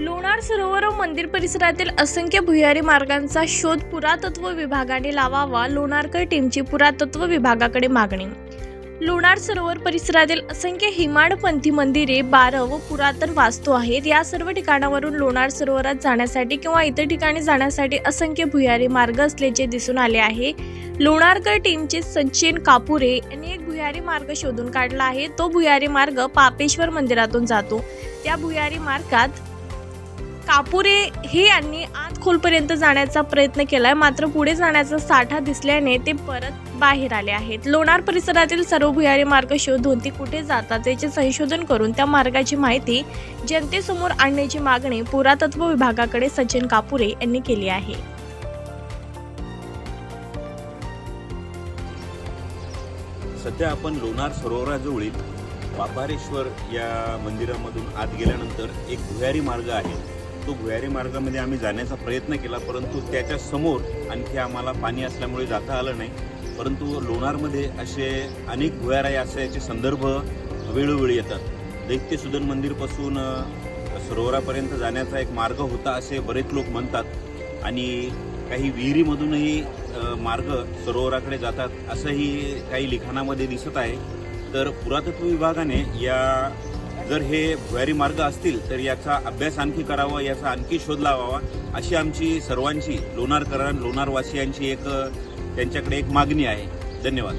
लोणार सरोवर व मंदिर परिसरातील असंख्य भुयारी मार्गांचा शोध पुरातत्व विभागाने लावावा लोणारकर टीमची पुरातत्व विभागाकडे मागणी. लोणार सरोवर परिसरातील असंख्य हिमाडपंथी मंदिरे बारं व पुरातन वास्तू आहेत. या सर्व ठिकाणावरून लोणार सरोवरात जाण्यासाठी किंवा इतर ठिकाणी जाण्यासाठी असंख्य भुयारी मार्ग असल्याचे दिसून आले आहे. लोणारकर टीमचे सचिन कापुरे यांनी एक भुयारी मार्ग शोधून काढला आहे. तो भुयारी मार्ग पापेश्वर मंदिरातून जातो. त्या भुयारी मार्गात कापुरे हे यांनी आत खोलपर्यंत जाण्याचा प्रयत्न केलाय. मात्र पुढे जाण्याचा साठा दिसल्याने ते परत बाहेर आले आहेत. लोणार परिसरातील सर्व भुयारी मार्ग शोधून ती कुठे जातात याचे संशोधन करून त्या मार्गाची माहिती जनतेसमोर आणण्याची मागणी पुरातत्व विभागाकडे सचिन कापुरे यांनी केली आहे. सध्या आपण लोणार सरोवराजवळील पापारेश्वर या मंदिरामधून आत गेल्यानंतर एक भुयारी मार्ग आहे. तो भुयारी मार्गामध्ये आम्ही जाण्याचा प्रयत्न केला परंतु त्याच्यासमोर आणखी आम्हाला पाणी असल्यामुळे जाता आलं नाही. परंतु लोणारमध्ये असे अनेक भुयाराई असल्याचे संदर्भ वेळोवेळी येतात. दैत्यसुदन मंदिरपासून सरोवरापर्यंत जाण्याचा एक मार्ग होता असे बरेच लोक म्हणतात. आणि काही विहिरीमधूनही मार्ग सरोवराकडे जातात असंही काही लिखाणामध्ये दिसत आहे. तर पुरातत्व विभागाने या जर हे भुयारी मार्ग असतील तर याचा अभ्यास आणखी करावा याचा आणखी शोध लावावा अशी आमची सर्वांची लोणारकरां लोणारवासियांची एक त्यांच्याकडे एक मागणी आहे. धन्यवाद.